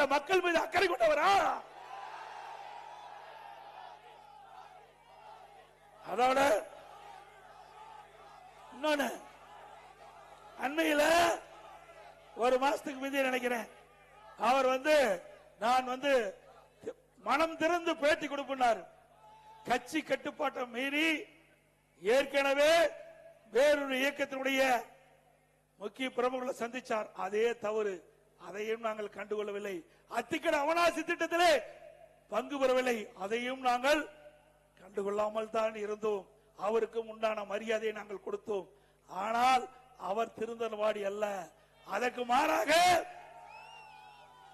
அந்த மக்கள் மீது அக்கறை கொண்டவரா? அதோட இன்னொன்னு அண்மையில ஒரு மாசத்துக்கு மீதி நினைக்கிறேன். அவர் வந்து நான் வந்து மனம் திறந்து பேட்டி கொடுப்பினார் கட்சி கட்டுப்பாட்டை மீறி ஏற்கனவே வேறொரு இயக்கத்தினுடைய முக்கிய பிரமுகளை சந்திச்சார். அதே தவறு. அதையும் நாங்கள் கண்டுகொள்ளவில்லை. அத்திக்கட அவனாசி திட்டத்திலே பங்கு பெறவில்லை. அதையும் நாங்கள் கண்டுகொள்ளாமல் தான் இருந்தோம். அவருக்கும் உண்டான மரியாதையை நாங்கள் கொடுத்தோம். ஆனால் அவர் திருந்தல்வாடி அல்ல. அதற்கு மாறாக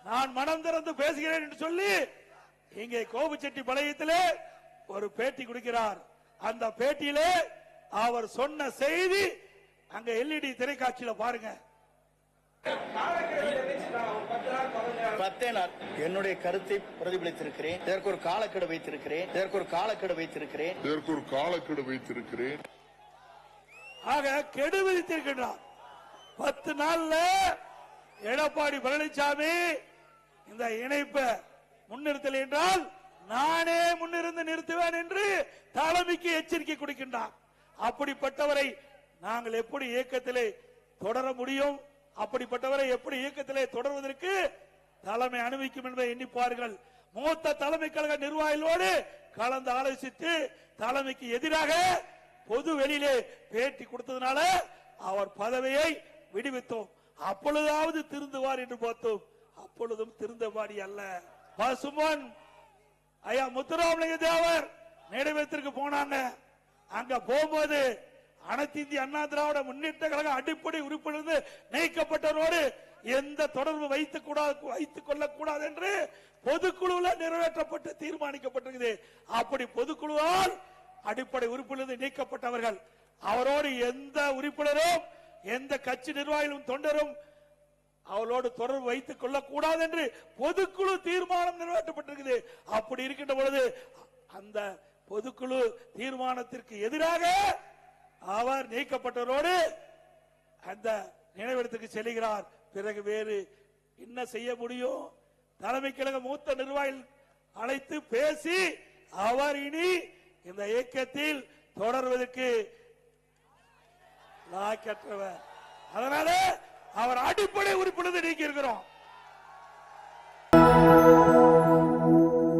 நான் மனம் திறந்து பேசுகிறேன் என்று சொல்லி இங்கே கோபுச்செட்டி பழையத்திலே ஒரு பேட்டி கொடுக்கிறார். அந்த பேட்டியிலே அவர் சொன்ன செய்தி அங்க எல்இடி திரைக்காட்சியில பாருங்க. பத்தே நாள் என்னுடைய கருத்தை பிரதிபலித்திருக்கிறேன். இதற்கு ஒரு காலக்கெடு வைத்திருக்கிறேன். இதற்கு ஒரு காலக்கெடு வைத்திருக்கிறேன். இதற்கு ஒரு காலக்கெடு வைத்திருக்கிறேன். ஆக கெடு விதித்திருக்கின்றார். பத்து நாள்ல எடப்பாடி பழனிசாமி இந்த இணைப்பை முன்னிறுத்தல் என்றால் நானே முன்னிருந்து நிறுத்துவேன் என்று தலைமைக்கு எச்சரிக்கை கொடுக்கின்றார். அப்படிப்பட்டவரை நாங்கள் எப்படி இயக்கத்திலே தொடர முடியும்? அப்படிப்பட்டவரை எப்படி இயக்கத்திலே தொடர்வதற்கு தலைமை அனுமதிக்கும் என்பதை எண்ணிப்பார்கள் மூத்த தலைமை கழக நிர்வாகிகளோடு கலந்து ஆலோசித்து தலைமைக்கு எதிராக பொது வெளியிலே பேட்டி கொடுத்ததுனால அவர் பதவியை விடுவித்தோம். அப்பொழுதாவது திருந்துவார் என்று பார்த்தோம். அப்பொழுதும் திருந்தவாடி அல்ல. பசுமன் ஐயா முத்துராமலிங்க தேவர் நினைவகத்திற்கு போனாங்க. அங்க போகும்போது அனைத்து இந்திய அண்ணா திராவிட முன்னேற்ற கழக அடிப்படை உறுப்பினர் நீக்கப்பட்டவரோடு எந்த தொடர்பு வைத்துக் கூடாது வைத்துக் கொள்ளக்கூடாது என்று பொதுக்குழுவில் நிறைவேற்றப்பட்டு தீர்மானிக்கப்பட்டிருக்கிறது அப்படி பொதுக்குழுவால் அடிப்படை உறுப்பிலிருந்து நீக்கப்பட்டவர்கள் அவரோடு எந்த உறுப்பினரும் எந்த கட்சி நிர்வாகிகளும் தொண்டரும் அவளோடு தொடர்பு வைத்துக் கொள்ளக்கூடாது என்று பொதுக்குழு தீர்மானம் நிறைவேற்றப்பட்டிருக்குது. அப்படி இருக்கின்ற பொழுது அந்த பொதுக்குழு தீர்மானத்திற்கு எதிராக அவர் நீக்கப்பட்டவரோடு அந்த நினைவிடத்துக்கு செல்கிறார். பிறகு வேறு என்ன செய்ய முடியும்? தலைமை கழக மூத்த நிர்வாகிகள் அழைத்து பேசி அவர் இனி இந்த இயக்கத்தில் தொடர்வதற்கு லாக்கற்றவர் அதனால அவர் அடிப்படை உறுப்பினர் நீக்கி இருக்கிறோம்